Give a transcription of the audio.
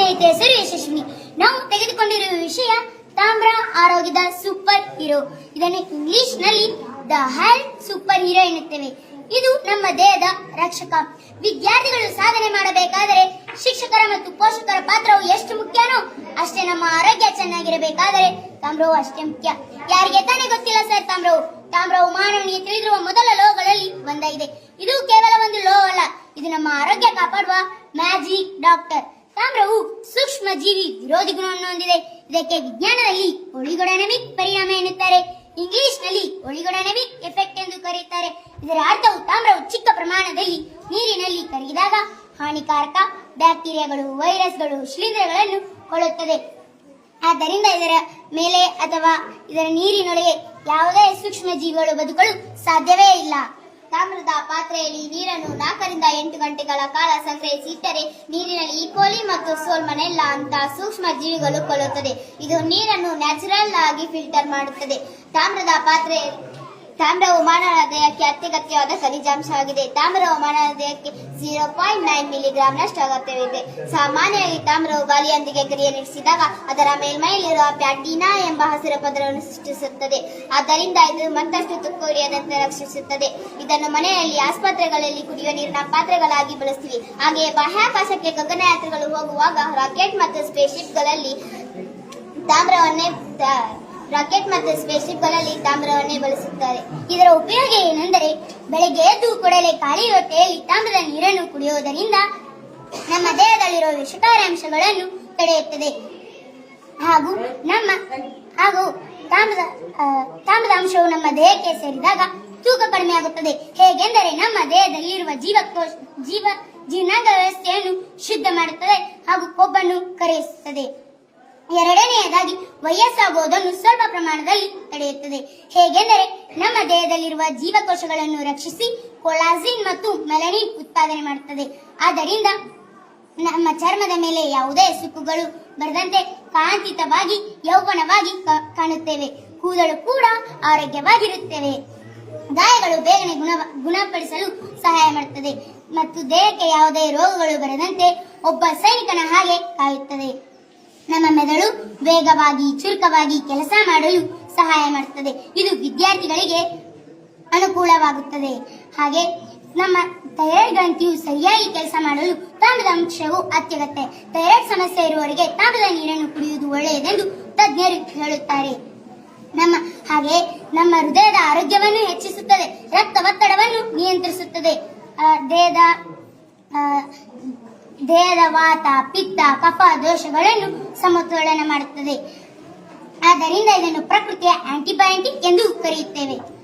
ಸ್ನೇಹಿತೆ ಹೆಸರು ಯಶಸ್ವಿನಿ. ನಾವು ತೆಗೆದುಕೊಂಡಿರುವ ವಿಷಯ ತಾಮ್ರ ಆರೋಗ್ಯದ ಸೂಪರ್ ಹೀರೋ. ಇದನ್ನು ಇಂಗ್ಲಿಷ್ನಲ್ಲಿ ದ ಹೆಲ್ತ್ ಸೂಪರ್ ಹೀರೋ ಎನ್ನುತ್ತೇವೆ. ಇದು ನಮ್ಮ ದೇಹದ ರಕ್ಷಕ. ವಿದ್ಯಾರ್ಥಿಗಳು ಸಾಧನೆ ಮಾಡಬೇಕಾದರೆ ಶಿಕ್ಷಕರ ಮತ್ತು ಪೋಷಕರ ಪಾತ್ರವು ಎಷ್ಟು ಮುಖ್ಯನೋ ಅಷ್ಟೇ ನಮ್ಮ ಆರೋಗ್ಯ ಚೆನ್ನಾಗಿರಬೇಕಾದರೆ ತಾಮ್ರವು ಅಷ್ಟೇ ಮುಖ್ಯ. ಯಾರಿಗೆ ತಾನೇ ಗೊತ್ತಿಲ್ಲ ಸರ್ ತಾಮ್ರವು? ತಾಮ್ರವು ಮಾನವನಿಗೆ ತಿಳಿದಿರುವ ಮೊದಲ ಲೋಹಗಳಲ್ಲಿ ಒಂದಾಗಿದೆ. ಇದು ಕೇವಲ ಒಂದು ಲೋಹ ಅಲ್ಲ, ಇದು ನಮ್ಮ ಆರೋಗ್ಯ ಕಾಪಾಡುವ ಮ್ಯಾಜಿಕ್ ಡಾಕ್ಟರ್. ಜೀವಿ ವಿರೋಧಿ ಗುಣವನ್ನು ಹೊಂದಿದೆ. ಇದಕ್ಕೆ ವಿಜ್ಞಾನದಲ್ಲಿ ಒಳಿಗೊಡನಮಿಕ್ ಪರಿಣಾಮ ಎನ್ನುತ್ತಾರೆ. ಇಂಗ್ಲಿಷ್ನಲ್ಲಿ ಒಳಿಗೊಡನಮಿಕ್ ಎಫೆಕ್ಟ್ ಎಂದು ಕರೆಯುತ್ತಾರೆ. ಇದರ ಅರ್ಥವು ತಾಮ್ರವು ಚಿಕ್ಕ ಪ್ರಮಾಣದಲ್ಲಿ ನೀರಿನಲ್ಲಿ ಕರಗಿದಾಗ ಹಾನಿಕಾರಕ ಬ್ಯಾಕ್ಟೀರಿಯಾಗಳು, ವೈರಸ್ಗಳು, ಶಿಲೀಂಧ್ರಗಳನ್ನು ಕೊಳ್ಳುತ್ತದೆ ಆದ್ದರಿಂದ ಇದರ ಮೇಲೆ ಅಥವಾ ಇದರ ನೀರಿನೊಳಗೆ ಯಾವುದೇ ಸೂಕ್ಷ್ಮ ಜೀವಿಗಳು ಬದುಕಲು ಸಾಧ್ಯವೇ ಇಲ್ಲ. ತಾಮ್ರದ ಪಾತ್ರೆಯಲ್ಲಿ ನೀರನ್ನು ನಾಲ್ಕರಿಂದ ಎಂಟು ಗಂಟೆಗಳ ಕಾಲ ಸಂಗ್ರಹಿಸಿ ಇಟ್ಟರೆ ನೀರಿನಲ್ಲಿ ಈಕೋಲಿ ಮತ್ತು ಸೋಲ್ಮನೆಲ್ಲ ಅಂತ ಸೂಕ್ಷ್ಮ ಜೀವಿಗಳು ಕೊಲ್ಲುತ್ತದೆ. ಇದು ನೀರನ್ನು ನ್ಯಾಚುರಲ್ ಆಗಿ ಫಿಲ್ಟರ್ ಮಾಡುತ್ತದೆ. ತಾಮ್ರದ ಪಾತ್ರೆ ತಾಮ್ರವು ಮಾನವ ದೇಹಕ್ಕೆ ಅತ್ಯಗತ್ಯವಾದ ಖನಿಜಾಂಶವಾಗಿದೆ. ತಾಮ್ರವು ಮಾನವ ದೇಹಕ್ಕೆ ಜೀರೋ ಪಾಯಿಂಟ್ ನೈನ್ ಮಿಲಿಗ್ರಾಂನಷ್ಟು ಅಗತ್ಯವಿದೆ. ಸಾಮಾನ್ಯವಾಗಿ ತಾಮ್ರವು ಗಾಳಿಯೊಂದಿಗೆ ಕ್ರಿಯೆ ನಡೆಸಿದಾಗ ಅದರ ಮೇಲ್ಮೈಯಲ್ಲಿರುವ ಪ್ಯಾಟಿನಾ ಎಂಬ ಹಸಿರು ಪದರವನ್ನು ಸೃಷ್ಟಿಸುತ್ತದೆ. ಆದ್ದರಿಂದ ಇದು ಮತ್ತಷ್ಟು ತುಕ್ಕುರಿಯದಂತೆ ರಕ್ಷಿಸುತ್ತದೆ. ಇದನ್ನು ಮನೆಯಲ್ಲಿ ಆಸ್ಪತ್ರೆಗಳಲ್ಲಿ ಕುಡಿಯುವ ನೀರಿನ ಪಾತ್ರೆಗಳಾಗಿ ಬಳಸ್ತೀವಿ. ಹಾಗೆಯೇ ಬಾಹ್ಯಾಕಾಶಕ್ಕೆ ಗಗನಯಾತ್ರೆಗಳು ಹೋಗುವಾಗ ರಾಕೆಟ್ ಮತ್ತು ಸ್ಪೇಸ್ ಶಿಪ್ಗಳಲ್ಲಿ ತಾಮ್ರವನ್ನೇ ರಾಕೆಟ್ ಮತ್ತು ಸ್ಪೇಸ್ಶಿಪ್ಗಳಲ್ಲಿ ತಾಮ್ರವನ್ನೇ ಬಳಸುತ್ತಾರೆ. ಇದರ ಉಪಯೋಗ ಏನೆಂದರೆ ಬೆಳಗ್ಗೆ ಎದ್ದು ಕೂಡಲೇ ಖಾಲಿ ಹೊಟ್ಟೆಯಲ್ಲಿ ತಾಮ್ರದ ನೀರನ್ನು ಕುಡಿಯುವುದರಿಂದ ನಮ್ಮ ದೇಹದಲ್ಲಿರುವ ವಿಷಕಾರಿ ಅಂಶಗಳನ್ನು ತಡೆಯುತ್ತದೆ. ಹಾಗೂ ನಮ್ಮ ಹಾಗೂ ತಾಮ್ರದ ತಾಮ್ರದ ಅಂಶವು ನಮ್ಮ ದೇಹಕ್ಕೆ ಸೇರಿದಾಗ ತೂಕ ಕಡಿಮೆಯಾಗುತ್ತದೆ ಹೇಗೆಂದರೆ ನಮ್ಮ ದೇಹದಲ್ಲಿರುವ ಜೀವಕೋಶ, ಜೀವ ಜೀರ್ಣಾಂಗ ವ್ಯವಸ್ಥೆಯನ್ನು ಶುದ್ಧ ಮಾಡುತ್ತದೆ ಹಾಗೂ ಕೊಬ್ಬನ್ನು ಕರಗಿಸುತ್ತದೆ. ಎರಡನೆಯದಾಗಿ ವಯಸ್ಸಾಗುವುದನ್ನು ಸ್ವಲ್ಪ ಪ್ರಮಾಣದಲ್ಲಿ ತಡೆಯುತ್ತದೆ. ಹೇಗೆಂದರೆ ನಮ್ಮ ದೇಹದಲ್ಲಿರುವ ಜೀವಕೋಶಗಳನ್ನು ರಕ್ಷಿಸಿ ಕೊಲಾಜಿನ್ ಮತ್ತು ಮೆಲನಿನ್ ಉತ್ಪಾದನೆ ಮಾಡುತ್ತದೆ. ಆದ್ದರಿಂದ ನಮ್ಮ ಚರ್ಮದ ಮೇಲೆ ಯಾವುದೇ ಸುಕ್ಕುಗಳು ಬರದಂತೆ ಕಾಂತಿತವಾಗಿ, ಯೌವನವಾಗಿ ಕಾಣುತ್ತೇವೆ. ಕೂದಲು ಕೂಡ ಆರೋಗ್ಯವಾಗಿರುತ್ತೇವೆ. ಗಾಯಗಳು ಬೇಗನೆ ಗುಣ, ಗುಣಪಡಿಸಲು ಸಹಾಯ ಮಾಡುತ್ತದೆ. ಮತ್ತು ದೇಹಕ್ಕೆ ಯಾವುದೇ ರೋಗಗಳು ಬರದಂತೆ ಒಬ್ಬ ಸೈನಿಕನ ಹಾಗೆ ಕಾಯುತ್ತದೆ. ನಮ್ಮ ಮೆದುಳು ವೇಗವಾಗಿ ಚುರುಕವಾಗಿ ಕೆಲಸ ಮಾಡಲು ಸಹಾಯ ಮಾಡುತ್ತದೆ. ಇದು ವಿದ್ಯಾರ್ಥಿಗಳಿಗೆ ಅನುಕೂಲವಾಗುತ್ತದೆ. ಹಾಗೆ ನಮ್ಮ ಥೈರಾಯ್ಡ್ ಗ್ರಂಥಿಯು ಸರಿಯಾಗಿ ಕೆಲಸ ಮಾಡಲು ತಾಮ್ರದ ಅಂಶವು ಅತ್ಯಗತ್ಯ. ಥೈರಾಯ್ಡ್ ಸಮಸ್ಯೆ ಇರುವವರಿಗೆ ತಾಮ್ರದ ನೀರನ್ನು ಕುಡಿಯುವುದು ಒಳ್ಳೆಯದೆಂದು ತಜ್ಞರು ಹೇಳುತ್ತಾರೆ. ನಮ್ಮ, ಹಾಗೆ ನಮ್ಮ ಹೃದಯದ ಆರೋಗ್ಯವನ್ನು ಹೆಚ್ಚಿಸುತ್ತದೆ. ರಕ್ತ ಒತ್ತಡವನ್ನು ನಿಯಂತ್ರಿಸುತ್ತದೆ. ದೇಹದ ವಾತ ಪಿತ್ತ ಕಫ ದೋಷಗಳನ್ನು ಸಮತೋಲನ ಮಾಡುತ್ತದೆ. ಆದ್ದರಿಂದ ಇದನ್ನು ಪ್ರಕೃತಿಯ ಆಂಟಿಬಯೋಟಿಕ್ ಎಂದು ಕರೆಯುತ್ತೇವೆ.